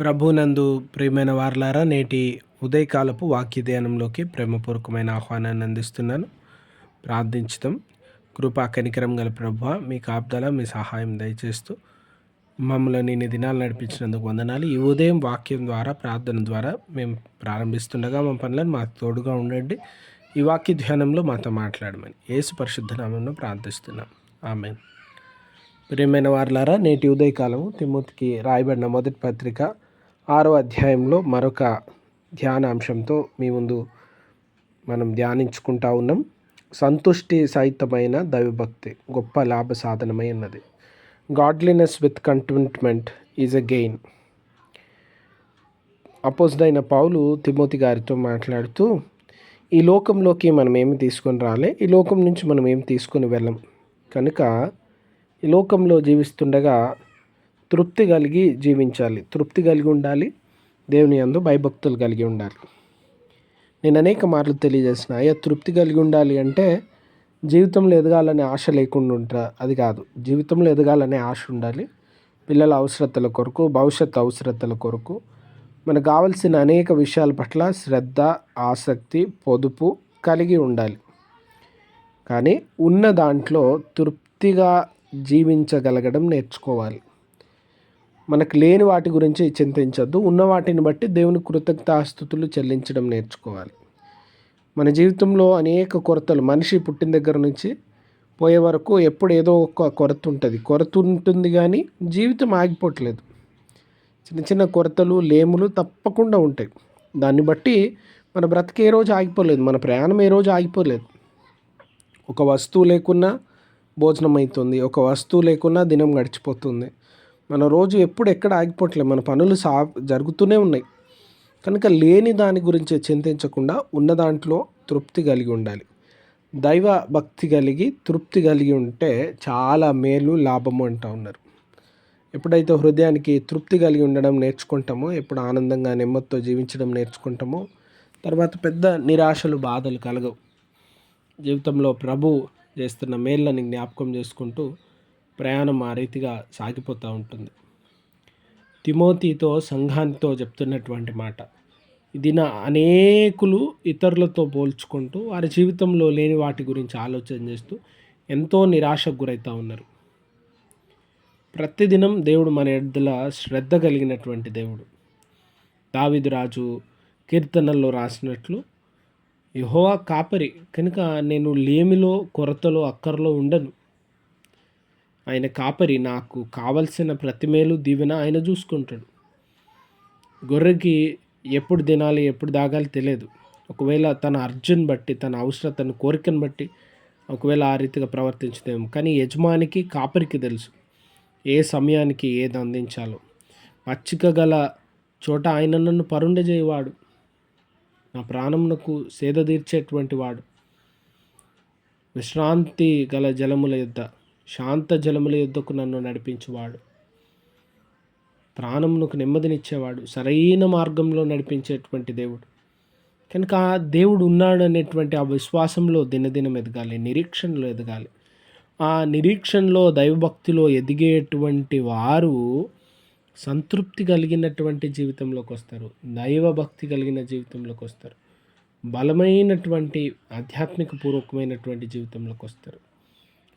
ప్రభునందు ప్రియమైన వార్లారా నేటి ఉదయకాలపు వాక్య ధ్యానంలోకి ప్రేమపూర్వకమైన ఆహ్వానాన్ని అందిస్తున్నాను. ప్రార్థించుతాం కృపా కనికరం గల ప్రభు మీ కాపుదల మీ సహాయం దయచేస్తూ మమ్మల్ని నేను దినాలు నడిపించినందుకు వందనాలు. ఈ ఉదయం వాక్యం ద్వారా ప్రార్థన ద్వారా మేము ప్రారంభిస్తుండగా మా పనులను మాకు తోడుగా ఉండండి. ఈ వాక్య ధ్యానంలో మాతో మాట్లాడమని ఏసు పరిశుద్ధ నామంలో ప్రార్థిస్తున్నాం. ఆమె ప్రియమైన వార్లారా నేటి ఉదయకాలము తిమ్మతికి రాయబడిన మొదటి పత్రిక ఆరో అధ్యాయంలో మరొక ధ్యానాంశంతో మీ ముందు మనం ధ్యానించుకుంటా ఉన్నాం. సంతుష్టి సహితమైన దైవభక్తి గొప్ప లాభ సాధనమై ఉన్నది. Godliness with contentment is a gain opposite అయిన పౌలు తిమోతి గారితో మాట్లాడుతూ ఈ లోకంలోకి మనం ఏమి తీసుకొని రాలే? ఈ లోకం నుంచి మనం ఏమి తీసుకొని వెళ్ళం? కనుక ఈ లోకంలో జీవిస్తుండగా తృప్తి కలిగి జీవించాలి. తృప్తి కలిగి ఉండాలి. దేవుని అందు భయభక్తులు కలిగి ఉండాలి. నేను అనేక మార్లు తెలియజేసిన అయ్యా తృప్తి కలిగి ఉండాలి అంటే జీవితంలో ఎదగాలనే ఆశ లేకుండా ఉంటా అది కాదు. జీవితంలో ఎదగాలనే ఆశ ఉండాలి. పిల్లల అవసరతల కొరకు భవిష్యత్ అవసరతల కొరకు మనకు కావలసిన అనేక విషయాల పట్ల శ్రద్ధ ఆసక్తి పొదుపు కలిగి ఉండాలి. కానీ ఉన్న దాంట్లో తృప్తిగా జీవించగలగడం నేర్చుకోవాలి. మనకు లేని వాటి గురించి చింతించద్దు. ఉన్న వాటిని బట్టి దేవుని కృతజ్ఞతాస్థుతులు చెల్లించడం నేర్చుకోవాలి. మన జీవితంలో అనేక కొరతలు మనిషి పుట్టిన దగ్గర నుంచి పోయే వరకు ఎప్పుడు ఏదో ఒక కొరత ఉంటుంది. కొరత ఉంటుంది కానీ జీవితం ఆగిపోవట్లేదు. చిన్న చిన్న కొరతలు లేములు తప్పకుండా ఉంటాయి. దాన్ని బట్టి మన బ్రతికి ఏ రోజు ఆగిపోలేదు. మన ప్రయాణం ఏ రోజు ఆగిపోలేదు. ఒక వస్తువు లేకున్నా భోజనం అవుతుంది ఒక వస్తువు లేకున్నా దినం గడిచిపోతుంది. మన రోజు ఎప్పుడు ఎక్కడ ఆగిపోవట్లేదు మన పనులు సా జరుగుతూనే ఉన్నాయి. కనుక లేని దాని గురించి చింతించకుండా ఉన్న దాంట్లో తృప్తి కలిగి ఉండాలి. దైవ భక్తి కలిగి తృప్తి కలిగి ఉంటే చాలా మేలు లాభము అంటూ ఉన్నారు. ఎప్పుడైతే హృదయానికి తృప్తి కలిగి ఉండడం నేర్చుకుంటామో ఎప్పుడు ఆనందంగా నెమ్మదితో జీవించడం నేర్చుకుంటామో తర్వాత పెద్ద నిరాశలు బాధలు కలగవు. జీవితంలో ప్రభు చేస్తున్న మేళ్ళని జ్ఞాపకం చేసుకుంటూ ప్రయాణం ఆ రీతిగా సాగిపోతూ ఉంటుంది. తిమోతితో సంఘానితో చెప్తున్నటువంటి మాట. ఇది నా అనేకులు ఇతరులతో పోల్చుకుంటూ వారి జీవితంలో లేని వాటి గురించి ఆలోచన చేస్తూ ఎంతో నిరాశకు గురవుతూ ఉన్నారు. ప్రతిదినం దేవుడు మన ఎద్దుల శ్రద్ధ కలిగినటువంటి దేవుడు. దావిదు రాజు కీర్తనల్లో రాసినట్లు యహోవా కాపరి కనుక నేను లేమిలో కొరతలో అక్కర్లో ఉండను. ఆయన కాపరి నాకు కావలసిన ప్రతిమేలు దీవెన ఆయన చూసుకుంటాడు. గొర్రెకి ఎప్పుడు తినాలి ఎప్పుడు దాగాలి తెలియదు. ఒకవేళ తన అర్జున్ బట్టి తన అవసరతను కోరికను బట్టి ఒకవేళ ఆ రీతిగా ప్రవర్తించదేమో కానీ యజమానికి కాపరికి తెలుసు ఏ సమయానికి ఏది అందించాలో. పచ్చిక గల చోట ఆయన నన్ను పరుండజేయవాడు. నా ప్రాణమునకు సేద తీర్చేటువంటి వాడు. విశ్రాంతి గల జలముల యుద్ధ శాంత జలముల యుద్ధకు నన్ను నడిపించేవాడు. ప్రాణమునకు నెమ్మదినిచ్చేవాడు సరైన మార్గంలో నడిపించేటువంటి దేవుడు. కనుక ఆ దేవుడు ఉన్నాడు అనేటువంటి ఆ విశ్వాసంలో దినదినం ఎదగాలి నిరీక్షణలో ఎదగాలి. ఆ నిరీక్షణలో దైవభక్తిలో ఎదిగేటువంటి వారు సంతృప్తి కలిగినటువంటి జీవితంలోకి వస్తారు దైవభక్తి కలిగిన జీవితంలోకి వస్తారు బలమైనటువంటి ఆధ్యాత్మిక పూర్వకమైనటువంటి జీవితంలోకి వస్తారు.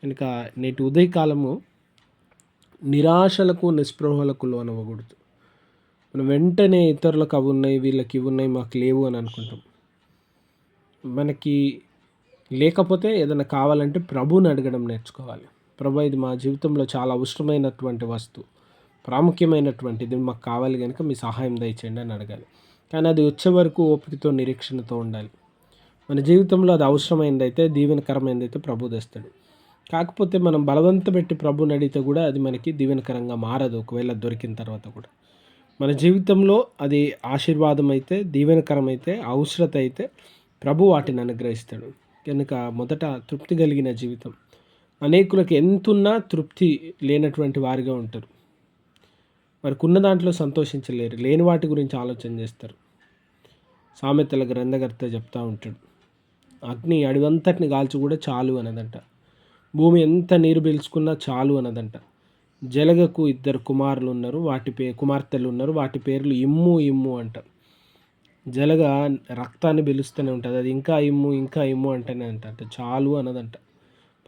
కనుక నేటి ఉదయకాలము నిరాశలకు నిస్పృహలకు లోనవ్వకూడదు. మనం వెంటనే ఇతరులకు అవి ఉన్నాయి వీళ్ళకి ఇవి ఉన్నాయి మాకు లేవు అని అనుకుంటాం. మనకి లేకపోతే ఏదైనా కావాలంటే ప్రభుని అడగడం నేర్చుకోవాలి. ప్రభు ఇది మా జీవితంలో చాలా అవసరమైనటువంటి వస్తువు. ప్రాముఖ్యమైనటువంటిది మాకు కావాలి కనుక మీ సహాయం దయచేయండి అని అడగాలి. కానీ అది వచ్చే వరకు ఓపికతో నిరీక్షణతో ఉండాలి. మన జీవితంలో అది అవసరమైందైతే అయితే దీవెనకరమైనది అయితే ప్రభు తెస్తాడు. కాకపోతే మనం బలవంత పెట్టి ప్రభుని అడిగితే కూడా అది మనకి దీవెనకరంగా మారదు. ఒకవేళ దొరికిన తర్వాత కూడా. మన జీవితంలో అది ఆశీర్వాదం అయితే దీవెనకరం అయితే అవసరత అయితే ప్రభు వాటిని అనుగ్రహిస్తాడు. కనుక మొదట తృప్తి కలిగిన జీవితం. అనేకులకు ఎంతున్నా తృప్తి లేనటువంటి వారిగా ఉంటారు. వారికి ఉన్న దాంట్లో సంతోషించలేరు. లేని వాటి గురించి ఆలోచన చేస్తారు. సామెతల గ్రంథకర్త చెప్తూ ఉంటాడు. అగ్ని అడివంతటిని కాల్చి కూడా చాలు అన్నదంట. భూమి ఎంత నీరు పీల్చుకున్నా చాలు అన్నదంట. జలగకు ఇద్దరు కుమారులు ఉన్నారు వాటి పే కుమార్తెలు ఉన్నారు వాటి పేర్లు ఇమ్ము ఇమ్ము అంట. జలగ రక్తాన్ని పిలుస్తూనే ఉంటుంది. అది ఇంకా ఇమ్ము ఇంకా ఇమ్ము అంటేనే అంట అంటే చాలు అన్నదంట.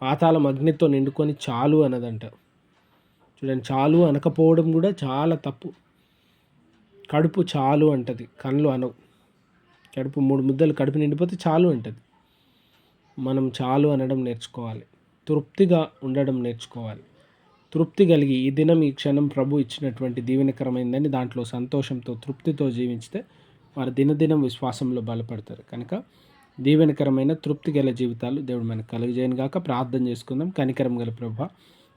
పాతాళం అగ్నితో నిండుకొని చాలు అన్నదంట. చూడండి చాలు అనకపోవడం కూడా చాలా తప్పు. కడుపు చాలు అంటది. కళ్ళు అనవు కడుపు మూడు ముద్దలు కడుపు నిండిపోతే చాలు అంటది. మనం చాలు అనడం నేర్చుకోవాలి. తృప్తిగా ఉండడం నేర్చుకోవాలి. తృప్తి కలిగి ఈ దినం ఈ క్షణం ప్రభు ఇచ్చినటువంటి దీవెనకరమైందని దాంట్లో సంతోషంతో తృప్తితో జీవించితే వారు దినదినం విశ్వాసంలో బలపడతారు. కనుక దీవెనకరమైన తృప్తి గల జీవితాలు దేవుడు మనకు కలుగజేయను గాక. ప్రార్థన చేసుకుందాం. కనికరం గల ప్రభ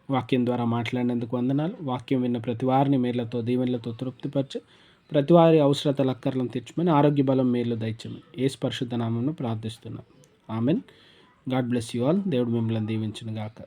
వాక్యం ద్వారా మాట్లాడినందుకు వందనాలు. వాక్యం విన్న ప్రతి వారిని మేళ్ళతో దీవెనలతో తృప్తిపరచు. ప్రతి వారి అవసరతలు అక్కర్లను తీర్చమని ఆరోగ్య బలం మేలు దయచమని ఏ స్పర్శుద్ధ నామంలో ప్రార్థిస్తున్నాం. Amen. God bless you all దేవుడు మిమ్మల్ని దీవించును గాక